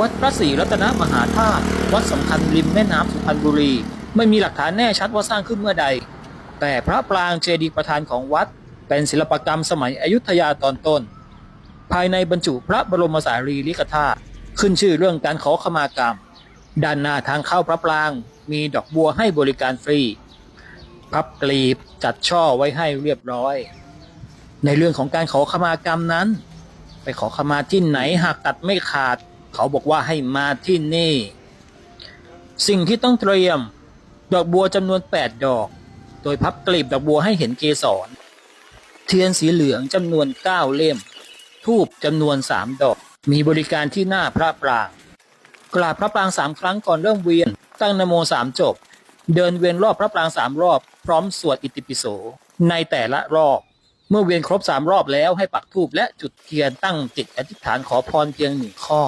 วัดพระศรีรัตนมหาธาตุวัดสำคัญริมแม่น้ำสุพรรณบุรี ไม่มีหลักฐานแน่ชัดว่าสร้างขึ้นเมื่อใด แต่พระปรางเจดีย์ประธานของวัด เป็นศิลปกรรมสมัยอยุธยาตอนต้น ภายในบรรจุพระบรมสารีริกธาตุขึ้นชื่อเรื่องการขอขมากรรม ด้านหน้าทางเข้าพระปรางมีดอกบัวให้บริการฟรี พับกลีบจัดช่อไว้ให้เรียบร้อย ในเรื่องของการขอขมากรรมนั้น ไปขอขมาที่ไหนหากตัดไม่ขาด เขาบอกว่าให้มาที่นี่ สิ่งที่ต้องเตรียม ดอกบัวจำนวน 8 ดอก โดยพับกลีบดอกบัวให้เห็นเกสร เทียนสีเหลืองจำนวน 9 เล่ม ทูบจำนวน 3 ดอก มีบริการที่หน้าพระปราง กราบพระปรางสามครั้งก่อนเริ่มเวียน ตั้งนโมสามจบ เดินเวียนรอบพระปรางสามรอบ พร้อมสวดอิติปิโส ในแต่ละรอบเมื่อเวียนครบสามรอบแล้วให้ปักธูปและจุดเทียนตั้งจิตอธิษฐานขอพรเพียงหนึ่งข้อ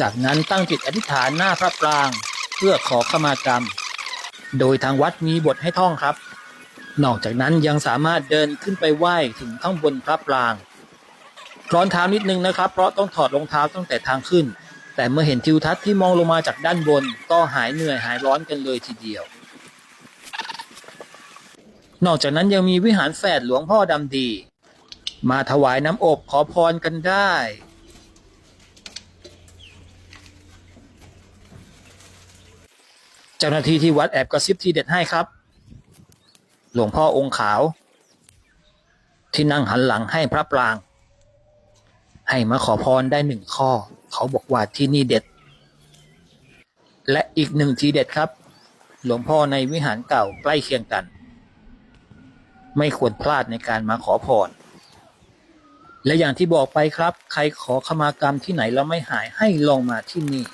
จากนั้นตั้งจิตอธิษฐานหน้าพระปราง เพื่อขอขมากรรม โดยทางวัดมีบทให้ท่องครับ นอกจากนั้นยังสามารถเดินขึ้นไปไหว้ถึงข้างบนพระปรางร้อนเท้านิดนึงนะครับ เพราะต้องถอดรองเท้าตั้งแต่ทางขึ้น แต่เมื่อเห็นทิวทัศน์ที่มองลงมาจากด้านบน ก็หายเหนื่อยหายร้อนกันเลยทีเดียว นอกจากนั้นยังมีวิหารแฝดหลวงพ่อดำดี มาถวายน้ำอบขอพรกันได้ จ้าหน้าที่ที่วัดแอบกระซิบทีเด็ดให้ครับ หลวงพ่อองค์ขาว ที่นั่งหันหลังให้พระปราง ให้มาขอพรได้หนึ่งข้อ เขาบอกว่าที่นี่เด็ด และอีกหนึ่งทีเด็ดครับ หลวงพ่อในวิหารเก่าใกล้เคียงกัน ไม่ควรพลาดในการมาขอพรและอย่างที่บอกไปครับ ใครขอขมากรรมที่ไหนแล้วไม่หายให้ลองมาที่นี่